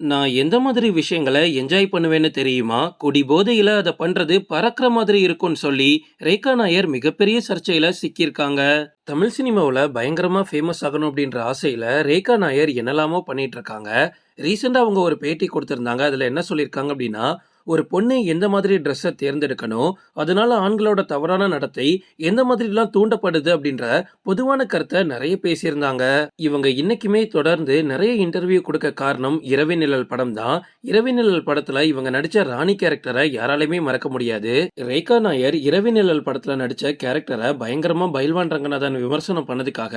நான் எந்த மாதிரி விஷயங்களை என்ஜாய் பண்ணுவேன்னு தெரியுமா? குடி போதையில் அதை பண்ணுறது பறக்கிற மாதிரி இருக்கும்னு சொல்லி, ரேகா நாயர் மிகப்பெரிய சர்ச்சையில் சிக்கியிருக்காங்க. தமிழ் சினிமாவில் பயங்கரமாக ஃபேமஸ் ஆகணும் அப்படின்ற ஆசையில் ரேகா நாயர் என்னெல்லாமோ பண்ணிகிட்ருக்காங்க ரீசெண்டாக அவங்க ஒரு பேட்டி கொடுத்துருந்தாங்க அதில் என்ன சொல்லியிருக்காங்க அப்படின்னா, ஒரு பொண்ணு எந்த மாதிரி ட்ரெஸ்ஸை தேர்ந்தெடுக்கணும், அதனால ஆண்களோட தவறான நடத்தை எந்த மாதிரிலாம் தூண்டப்படுது அப்படின்ற பொதுவான கருத்தை நிறைய பேசியிருந்தாங்க. இவங்க இன்னைக்குமே தொடர்ந்து நிறைய இன்டர்வியூ கொடுக்க காரணம் இரவி நிழல் படம் தான். இரவி நிழல் படத்துல இவங்க நடிச்ச ராணி கேரக்டரை யாராலையுமே மறக்க முடியாது. ரேகா நாயர் இரவி நிழல் படத்துல நடிச்ச கேரக்டரை பயங்கரமா பயில்வான் ரங்கநாதன் விமர்சனம் பண்ணதுக்காக,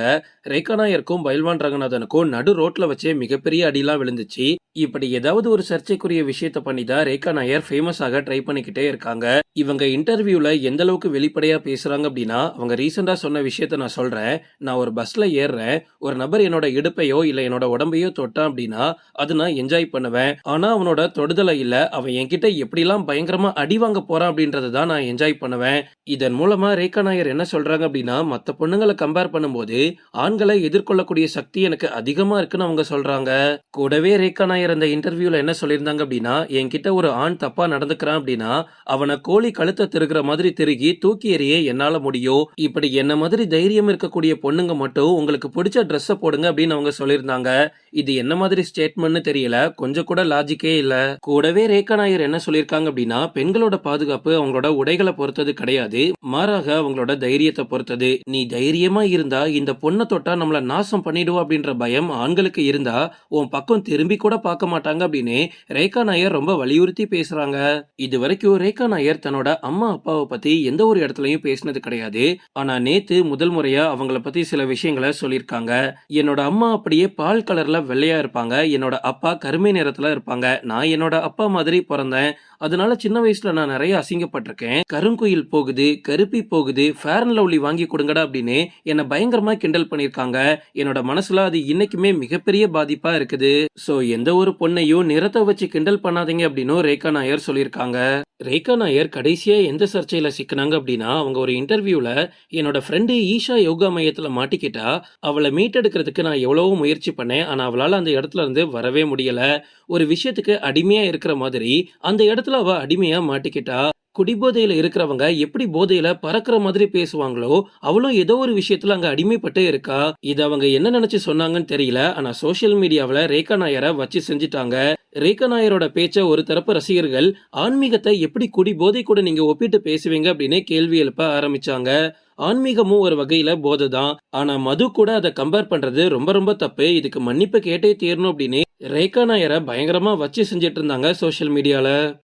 ரேகா நாயருக்கும் பயில்வான் ரங்கநாதனுக்கும் நடு ரோட்ல வச்சே மிகப்பெரிய அடிலாம் விழுந்துச்சு. இப்படி ஏதாவது ஒரு சர்ச்சைக்குரிய விஷயத்த பண்ணி தான் ரேகா நாயர் ஃபேமஸ் ஆக ட்ரை பண்ணிக்கிட்டே இருக்காங்க. இவங்க இன்டர்வியூவில் எந்த அளவுக்கு வெளிப்படையாக பேசுகிறாங்க அப்படின்னா, அவங்க ரீசெண்டாக சொன்ன விஷயத்த நான் சொல்கிறேன் நான் ஒரு பஸ்ஸில் ஏறுறேன். ஒரு நபர் என்னோட இடுப்பையோ, இல்லை என்னோட உடம்பையோ தொட்டான் அப்படின்னா, அது நான் என்ஜாய் பண்ணுவேன். ஆனால் அவனோட தொடுதலை இல்லை அவன் என்கிட்ட எப்படிலாம் பயங்கரமாக அடி வாங்க போகிறான் அப்படின்றத தான் நான் என்ஜாய் பண்ணுவேன். இதன் மூலமாக ரேகா நாயர் என்ன சொல்கிறாங்க அப்படின்னா, மற்ற பொண்ணுங்களை கம்பேர் பண்ணும்போது, ஆண்களை எதிர்கொள்ளக்கூடிய சக்தி எனக்கு அதிகமாக இருக்குன்னு அவங்க சொல்றாங்க. கூடவே ரேகா நாயர் அந்த இன்டர்வியூவில் என்ன சொல்லியிருந்தாங்க அப்படின்னா, என்கிட்ட ஒரு ஆண் தப்பாக நடந்துக்கிறான் அப்படின்னா, அவனை அவன கோழி கழுத்தை திருகுற மாதிரி திருகி தூக்கி எறிய என்னால முடியும். இப்படி என்ன மாதிரி தைரியம் இருக்கக்கூடிய பொண்ணுங்க மட்டும் உங்களுக்கு பிடிச்ச ட்ரெஸ்ஸ போடுங்க அப்படின்னு அவங்க சொல்லியிருந்தாங்க. இது என்ன மாதிரி ஸ்டேட்மெண்ட்னு தெரியல. கொஞ்சம் கூட லாஜிக்கே இல்ல. கூடவே ரேகா நாயர் என்ன சொல்லியிருக்காங்க அப்படின்னா, பெண்களோட பாதுகாப்பு அவங்களோட உடைகளை பொறுத்தது கிடையாது. மாறாக அவங்களோட தைரியத்தை பொறுத்தது. நீ தைரியமா இருந்தா இந்த பொண்ண தொட்டா நம்மள நாசம் பண்ணிடுவோம் அப்படின்ற பயம் ஆண்களுக்கு இருந்தா, உன் பக்கம் திரும்பி கூட பார்க்க மாட்டாங்க அப்படின்னு ரேகா நாயர் ரொம்ப வலியுறுத்தி பேசுறாங்க. இது வரைக்கும் ரேகா நாயர் தன்னோட அம்மா, அப்பாவை பத்தி எந்த ஒரு இடத்துலயும் பேசினது கிடையாது. ஆனா நேத்து முதல் முறையா அவங்கள பத்தி சில விஷயங்கள சொல்லியிருக்காங்க. என்னோட அம்மா அப்படியே பால் கலர்ல வெள்ளையா இருப்பாங்க. என்னோட அப்பா கருமை நிறத்துல இருப்பாங்க. நான் என்னோட அப்பா மாதிரி பிறந்தேன் அதனால சின்ன வயசுல நான் நிறைய அசிங்கப்பட்டிருக்கேன். கருங்குயில் போகுது, கருப்பி போகுது, ஃபேர் அண்ட் லவ்லி வாங்கி கொடுங்கடா அப்படின்னு என்ன பயங்கரமா கிண்டல் பண்ணியிருக்காங்க. என்னோட மனசுல அது இன்னைக்குமே மிகப்பெரிய பாதிப்பா இருக்குது. சோ எந்த ஒரு பொண்ணையும் நிறத்த வச்சு கிண்டல் பண்ணாதீங்க அப்படின்னு ரேகா நாயர் சொல்லியிருக்காங்க. ரேகா நாயர் கடைசியாக எந்த சர்ச்சையில் சிக்குனாங்க அப்படின்னா, அவங்க ஒரு இன்டர்வியூவில் என்னோட ஃப்ரெண்டு ஈஷா யோகா மையத்தில் மாட்டிக்கிட்டா, அவள மீட்டெடுக்கிறதுக்கு நான் எவ்வளவோ முயற்சி பண்ணேன். ஆனால் அவளால் அந்த இடத்துல இருந்து வரவே முடியலை ஒரு விஷயத்துக்கு அடிமையாக இருக்கிற மாதிரி அந்த இடத்துல அவள் அடிமையாக மாட்டிக்கிட்டா. குடிபோதையில் இருக்கிறவங்க எப்படி போதையில பறக்கிற மாதிரி பேசுவாங்களோ, அவளும் ஏதோ ஒரு விஷயத்துல அங்க அடிமைப்பட்டே இருக்கா. இது அவங்க என்ன நினைச்சு சொன்னாங்கன்னு தெரியல. ஆனா சோசியல் மீடியாவில் ரேகா நாயரை வச்சு செஞ்சுட்டாங்க. ரேகா நாயரோட பேச்ச ஒரு தரப்பு ரசிகர்கள், ஆன்மீகத்தை எப்படி குடி போதை கூட நீங்க ஒப்பிட்டு பேசுவீங்க அப்படின்னு கேள்வி எழுப்ப ஆரம்பிச்சாங்க. ஆன்மீகமும் ஒரு வகையில போதை தான். ஆனா மது கூட அதை கம்பேர் பண்றது ரொம்ப ரொம்ப தப்பு. இதுக்கு மன்னிப்பு கேட்டே தீரணும் அப்படின்னு ரேகா நாயரை பயங்கரமா வச்சு செஞ்சுட்டு இருந்தாங்க சோசியல் மீடியால.